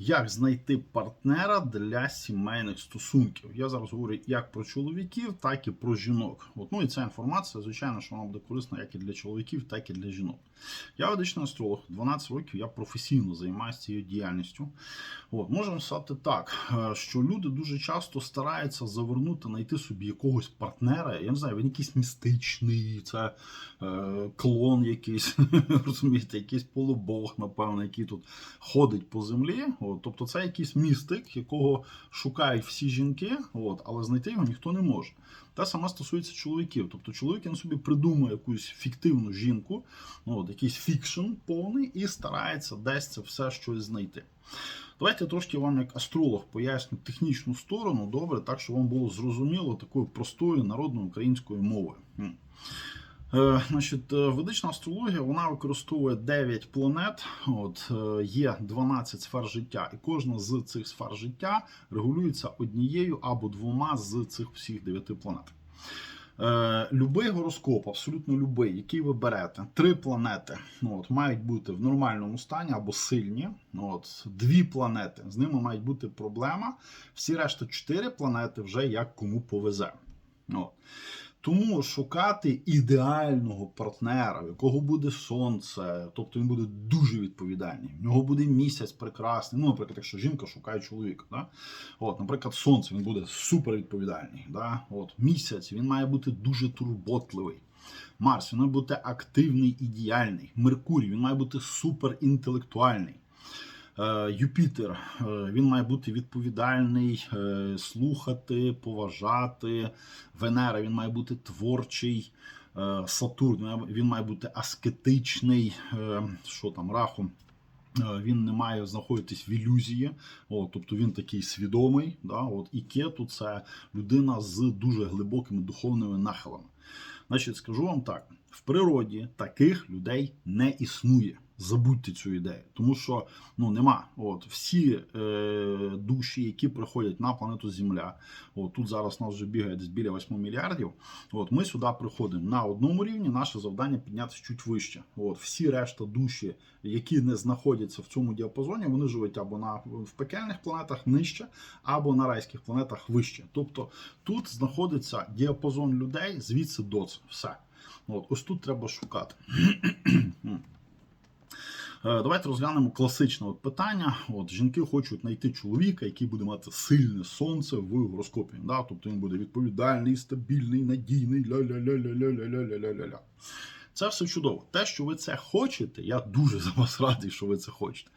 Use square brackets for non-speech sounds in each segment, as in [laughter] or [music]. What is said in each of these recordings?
Як знайти партнера для сімейних стосунків? Я зараз говорю як про чоловіків, так і про жінок. От, ну і ця інформація, звичайно, що вона буде корисна як і для чоловіків, так і для жінок. Я ведичний астролог, 12 років я професійно займаюся цією діяльністю. От, можемо сказати так, е, що люди дуже часто стараються завернути, знайти собі якогось партнера. Я не знаю, він якийсь містичний, це е, клон якийсь, [laughs] розумієте, якийсь полубог, напевно, який тут ходить по землі. От, тобто це якийсь містик, якого шукають всі жінки, от, але знайти його ніхто не може. Те саме стосується чоловіків. Тобто чоловік він собі придумує якусь фіктивну жінку, от, якийсь фікшн повний, і старається десь це все щось знайти. Давайте я трошки вам, як астролог, поясню технічну сторону, добре, так, щоб вам було зрозуміло такою простою народною українською мовою. Е, значить, е, ведична астрологія вона використовує 9 планет. От е, є 12 сфер життя, і кожна з цих сфер життя регулюється однією або двома з цих всіх 9 планет. Любий гороскоп, абсолютно любий, який ви берете, три планети ну, от, мають бути в нормальному стані або сильні. Ну, От, дві планети, з ними мають бути проблема. Всі решта чотири планети вже як кому повезе. От. Тому шукати ідеального партнера, в якого буде сонце, тобто він буде дуже відповідальний. В нього буде місяць прекрасний. Ну, наприклад, якщо жінка шукає чоловіка, да? От, наприклад, сонце він буде супер відповідальний. Да? От, місяць він має бути дуже турботливий. Марс він має бути активний і діяльний. Меркурій він має бути суперінтелектуальний. Е, Юпітер е, він має бути відповідальний, е, слухати, поважати. Венера він має бути творчий. Сатурн він має- бути аскетичний. Що там, раху? Він не має знаходитись в ілюзії, от, тобто він такий свідомий. Да, от, і кету це людина з дуже глибокими духовними нахилами. Значить, скажу вам так: в природі таких людей не існує. Забудьте цю ідею, тому що ну нема. От всі е, душі, які приходять на планету Земля, от тут зараз нас вже бігає десь біля 8 мільярдів. От ми сюди приходимо на одному рівні. Наше завдання піднятися чуть вище. От всі решта душі, які не знаходяться в цьому діапазоні, вони живуть або на в пекельних планетах нижче, або на райських планетах вище. Тобто тут знаходиться діапазон людей звідси до це. Все. От ось тут треба шукати. [clears throat] Е, Давайте розглянемо класичне от питання. От жінки хочуть знайти чоловіка, який буде мати сильне сонце в гороскопі. Да? Тобто він буде відповідальний, стабільний, надійний. ля-ля-ля-ля-ля-ля-ля-ля-ля-ля. Це все чудово. Те, що ви це хочете, я дуже за вас радий, що ви це хочете.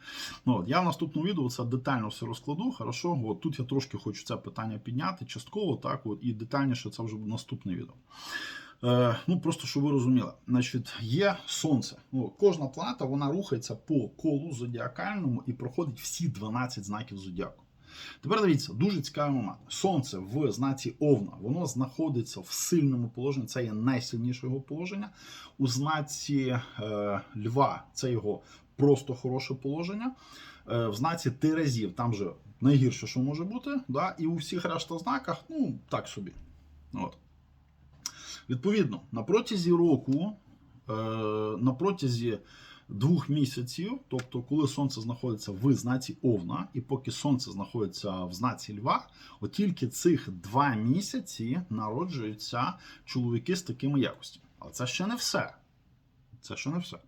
Ну, от, я в наступному відео це детально все розкладу. Хорошо, от тут я трошки хочу це питання підняти, частково, так, от, і детальніше це вже буде наступне відео. Е, ну, просто щоб ви розуміли, значить, є сонце. Ну, кожна планета вона рухається по колу зодіакальному і проходить всі 12 знаків зодіаку. Тепер дивіться, дуже цікавий момент. Сонце в знаці Овна, воно знаходиться в сильному положенні, це є найсильніше його положення. У знаці е, Льва це його просто хороше положення. Е, в знаці Терезів там же найгірше, що може бути. Да? І у всіх решта знаках, ну, так собі. От. Відповідно, на протязі року, е, на протязі двох місяців, тобто, коли сонце знаходиться в знаці Овна, і поки сонце знаходиться в знаці Льва, от тільки цих два місяці народжуються чоловіки з такими якостями. Але це ще не все. Це ще не все.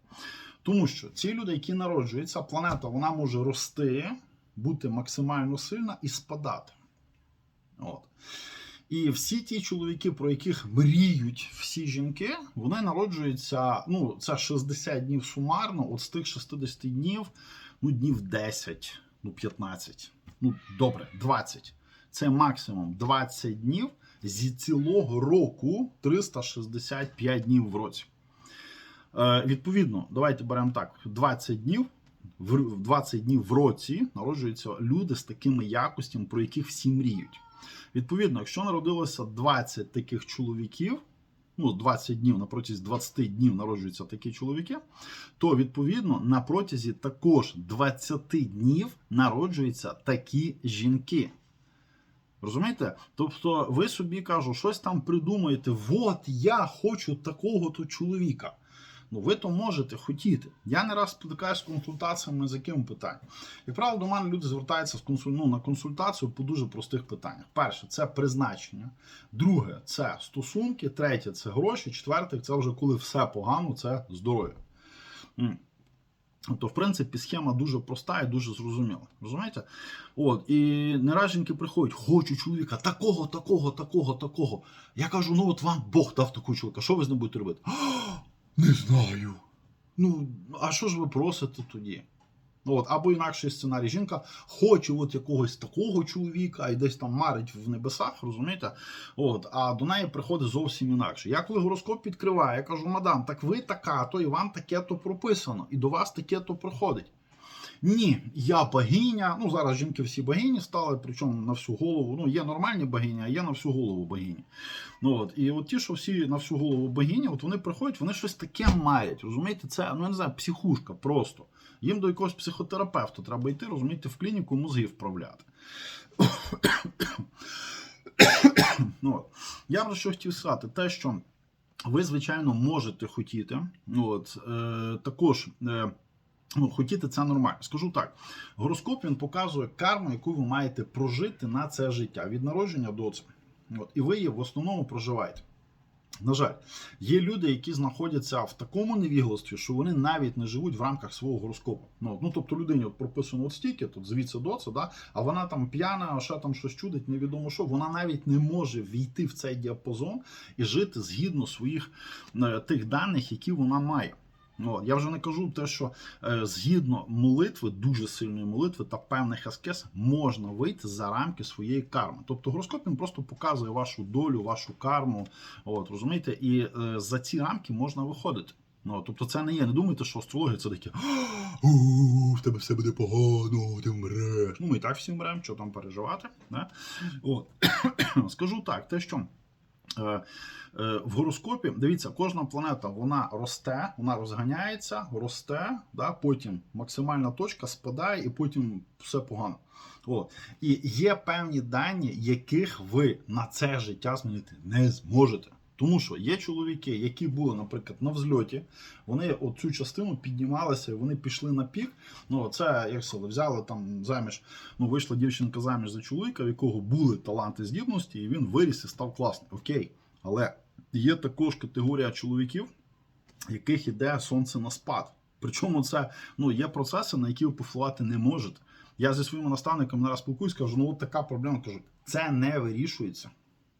Тому що ці люди, які народжуються, планета вона може рости, бути максимально сильна і спадати. От. І всі ті чоловіки, про яких мріють всі жінки, вони народжуються. Ну, це 60 днів сумарно. От з тих 60 днів, ну, днів 10, ну 15, ну добре, 20. Це максимум 20 днів зі цілого року 365 днів в році. Е, відповідно, давайте беремо так: 20 днів. В 20 днів в році народжуються люди з такими якостями, про яких всі мріють. Відповідно, якщо народилося 20 таких чоловіків, ну 20 днів на протязі 20 днів народжуються такі чоловіки, то відповідно на протязі також 20 днів народжуються такі жінки. Розумієте? Тобто, ви собі кажу, щось там придумаєте, от я хочу такого-то чоловіка. Ну, ви то можете хотіти. Я не раз спотикаюся з консультаціями з яким питанням. Як правило, до мене люди звертаються ну, на консультацію по дуже простих питаннях. Перше, це призначення. Друге, це стосунки. Третє це гроші. Четверте, це вже коли все погано, це здоров'я. То, в принципі, схема дуже проста і дуже зрозуміла. Розумієте? От, і не раз жінки приходять, хочу чоловіка такого, такого, такого, такого. Я кажу, ну от вам Бог дав такого чоловіка, що ви з ним будете робити? «А, Не знаю. Ну, а що ж ви просите тоді? От, або інакший сценарій. Жінка хоче от якогось такого чоловіка і десь там марить в небесах, розумієте? От, а до неї приходить зовсім інакше. Я коли гороскоп підкриваю, я кажу, мадам, так ви така, то і вам таке то прописано, і до вас таке то проходить. Ні, я богиня. Ну зараз жінки всі богині стали, причому на всю голову. Ну, є нормальні богині, а є на всю голову богині. Ну от і от ті, що всі на всю голову богині, от вони приходять, вони щось таке мають. Розумієте, це ну я не знаю, психушка просто. Їм до якогось психотерапевта треба йти, розумієте, в клініку мозги вправляти. ну, от. Я б що хотів сказати, те, що ви, звичайно, можете хотіти. Ну, От, е, також. Е, Ну, хотіти це нормально. Скажу так: гороскоп він показує карму, яку ви маєте прожити на це життя від народження до цього. От, і ви її в основному проживаєте. На жаль, є люди, які знаходяться в такому невігластві, що вони навіть не живуть в рамках свого гороскопу. Ну, ну тобто людині от прописано от стільки, тут звідси до це, да, а вона там п'яна, а ще там щось чудить, невідомо що. Вона навіть не може війти в цей діапазон і жити згідно своїх е, тих даних, які вона має. Ну, от, я вже не кажу те, що е, згідно молитви, дуже сильної молитви та певних аскез можна вийти за рамки своєї карми. Тобто гороскоп він просто показує вашу долю, вашу карму. От, розумієте, і е, за ці рамки можна виходити. Ну, тобто це не є. Не думайте, що астрологія це таке в тебе все буде погано, ти вмреш. Ну, ми і так всі вмремо, що там переживати. Не? От. [coughs] Скажу так, те, що. Е, е, В гороскопі, дивіться, кожна планета вона росте, вона розганяється, росте, да, потім максимальна точка спадає, і потім все погано. От. І є певні дані, яких ви на це життя змінити не зможете. Тому що є чоловіки, які були, наприклад, на взльоті, вони оцю частину піднімалися, вони пішли на пік. Ну, це як сказали, взяли там заміж. Ну, вийшла дівчинка заміж за чоловіка, в якого були таланти здібності, і він виріс і став класним. Окей. Але є також категорія чоловіків, яких іде сонце на спад. Причому це ну, є процеси, на які ви повпливати не можете. Я зі своїми наставниками не раз спілкуюсь, кажу, ну от така проблема. Кажу, це не вирішується.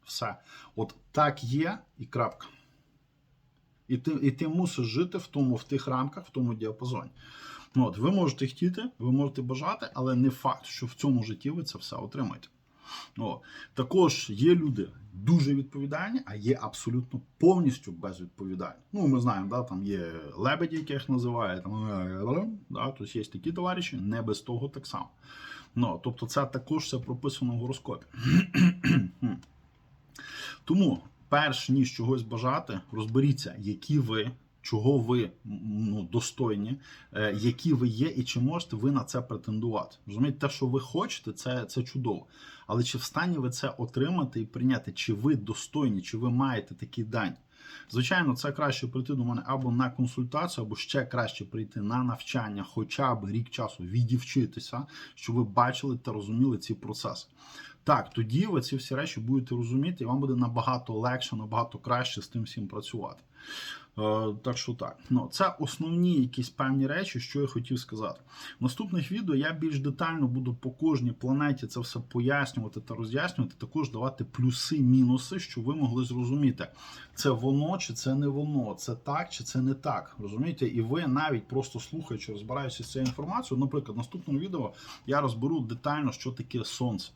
Все. От так є і крапка. І ти, і ти мусиш жити в тому, в тих рамках, в тому діапазоні. Ну, От, ви можете хотіти, ви можете бажати, але не факт, що в цьому житті ви це все отримаєте. О, також є люди дуже відповідальні, а є абсолютно повністю безвідповідальні. Ну, ми знаємо, да, там є лебеді, яких називають, там, да, тобто є такі товариші, не без того так само. Ну, тобто, це також все прописано в гороскопі. [clears throat] Тому, перш ніж чогось бажати, розберіться, які ви. Чого ви ну, достойні, е, які ви є, і чи можете ви на це претендувати? Розумієте, те, що ви хочете, це, це чудово. Але чи встані ви це отримати і прийняти? Чи ви достойні, чи ви маєте такі дані? Звичайно, це краще прийти до мене або на консультацію, або ще краще прийти на навчання, хоча б рік часу відівчитися, щоб ви бачили та розуміли ці процеси. Так, тоді ви ці всі речі будете розуміти, і вам буде набагато легше, набагато краще з тим всім працювати. Е, так що так, ну це основні якісь певні речі, що я хотів сказати. В наступних відео я більш детально буду по кожній планеті це все пояснювати та роз'яснювати, також давати плюси, мінуси, щоб ви могли зрозуміти, це воно чи це не воно, це так чи це не так. Розумієте? І ви навіть просто слухаючи, розбираючись з цією інформацією, наприклад, в наступному відео я розберу детально, що таке сонце.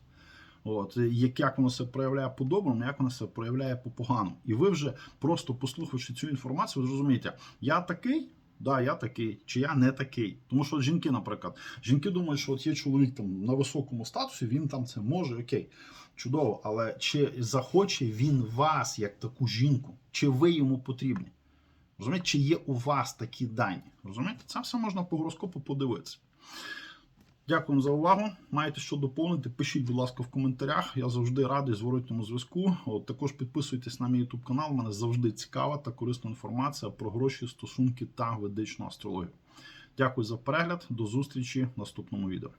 От, як, як воно себе проявляє по доброму, як воно себе проявляє по поганому. І ви вже просто послухавши цю інформацію, зрозумієте, я такий, да, я такий, чи я не такий. Тому що от жінки, наприклад, жінки думають, що от є чоловік там на високому статусі, він там це може, окей, чудово, але чи захоче він вас як таку жінку, чи ви йому потрібні? Розумієте, чи є у вас такі дані? Розумієте, це все можна по гороскопу подивитися. Дякую за увагу. Маєте що доповнити? Пишіть, будь ласка, в коментарях. Я завжди радий зворотньому зв'язку. Також підписуйтесь на мій YouTube канал. У мене завжди цікава та корисна інформація про гроші, стосунки та ведичну астрологію. Дякую за перегляд. До зустрічі в наступному відео.